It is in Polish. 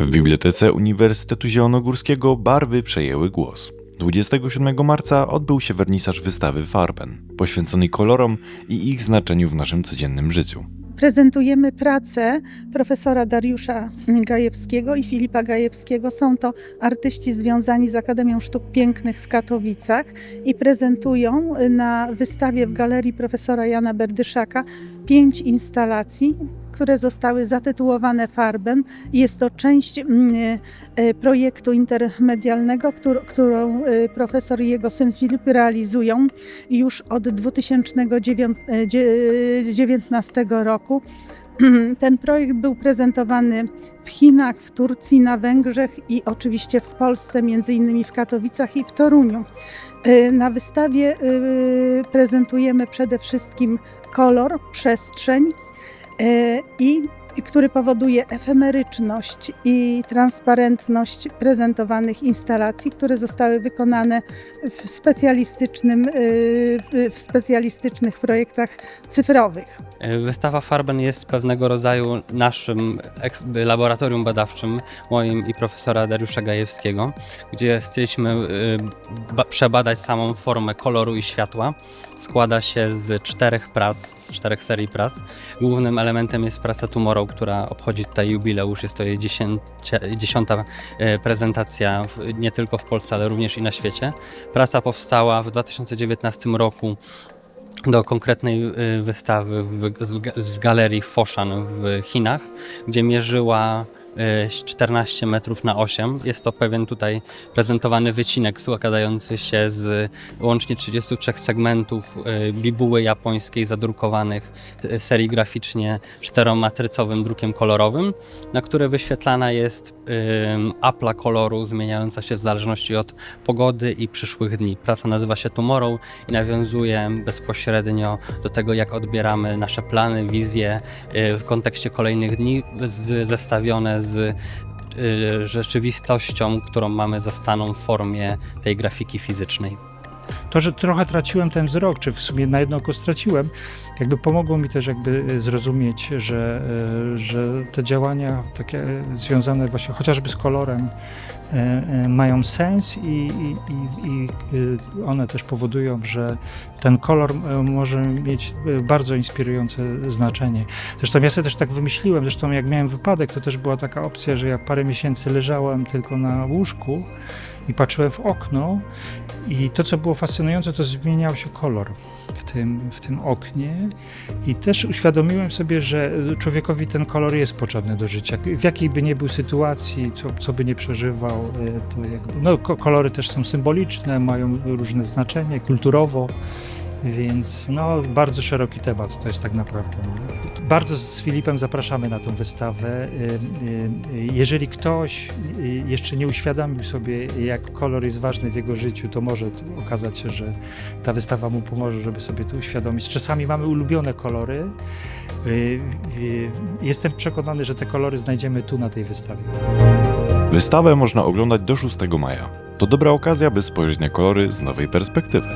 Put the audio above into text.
W Bibliotece Uniwersytetu Zielonogórskiego barwy przejęły głos. 27 marca odbył się wernisaż wystawy Farben, poświęconej kolorom i ich znaczeniu w naszym codziennym życiu. Prezentujemy pracę profesora Dariusza Gajewskiego i Filipa Gajewskiego. Są to artyści związani z Akademią Sztuk Pięknych w Katowicach i prezentują na wystawie w galerii profesora Jana Berdyszaka pięć instalacji, które zostały zatytułowane Farben. Jest to część mm, e, projektu intermedialnego, któr- którą e, profesor i jego syn Filip realizują już od 2019 roku. Ten projekt był prezentowany w Chinach, w Turcji, na Węgrzech i oczywiście w Polsce, między innymi w Katowicach i w Toruniu. Na wystawie prezentujemy przede wszystkim kolor, przestrzeń y, i i który powoduje efemeryczność i transparentność prezentowanych instalacji, które zostały wykonane w, specjalistycznym, y, w specjalistycznych projektach cyfrowych. Wystawa Farben jest pewnego rodzaju naszym laboratorium badawczym, moim i profesora Dariusza Gajewskiego, gdzie chcieliśmy y, ba- przebadać samą formę koloru i światła. Składa się z czterech prac, z czterech serii prac. Głównym elementem jest praca Tomorrow, która obchodzi tutaj jubileusz. Jest to jej dziesięcia, dziesiąta e, prezentacja w, nie tylko w Polsce, ale również i na świecie. Praca powstała w 2019 roku do konkretnej y, wystawy w, z, z galerii Foshan w Chinach, gdzie mierzyła 14 metrów na 8. Jest to pewien tutaj prezentowany wycinek składający się z łącznie 33 segmentów y, bibuły japońskiej zadrukowanych y, serigraficznie czteromatrycowym drukiem kolorowym, na które wyświetlana jest y, apla koloru zmieniająca się w zależności od pogody i przyszłych dni. Praca nazywa się Tomorrow i nawiązuje bezpośrednio do tego, jak odbieramy nasze plany, wizje y, w kontekście kolejnych dni, zestawione z y, rzeczywistością, którą mamy zastaną w formie tej grafiki fizycznej. To, że trochę traciłem ten wzrok, czy w sumie na jedno oko straciłem, jakby pomogło mi też jakby e, zrozumieć, że, e, że te działania takie e, związane właśnie chociażby z kolorem mają sens i, i, i, one też powodują, że ten kolor może mieć bardzo inspirujące znaczenie. Zresztą ja sobie też tak wymyśliłem, zresztą jak miałem wypadek, to też była taka opcja, że ja parę miesięcy leżałem tylko na łóżku i patrzyłem w okno i to, co było fascynujące, to zmieniał się kolor w tym, w tym oknie i też uświadomiłem sobie, że człowiekowi ten kolor jest potrzebny do życia. W jakiej by nie był sytuacji, co, co by nie przeżywał, e, to jakby, no, ko- kolory też są symboliczne, mają różne znaczenie kulturowo, więc no, bardzo szeroki temat to jest tak naprawdę. Bardzo z Filipem zapraszamy na tą wystawę. Y, y, y, Jeżeli ktoś jeszcze nie uświadomił sobie, jak kolor jest ważny w jego życiu, to może okazać się, że ta wystawa mu pomoże, żeby sobie to uświadomić. Czasami mamy ulubione kolory. Jestem przekonany, że te kolory znajdziemy tu na tej wystawie. Wystawę można oglądać do 6 maja. To dobra okazja, by spojrzeć na kolory z nowej perspektywy.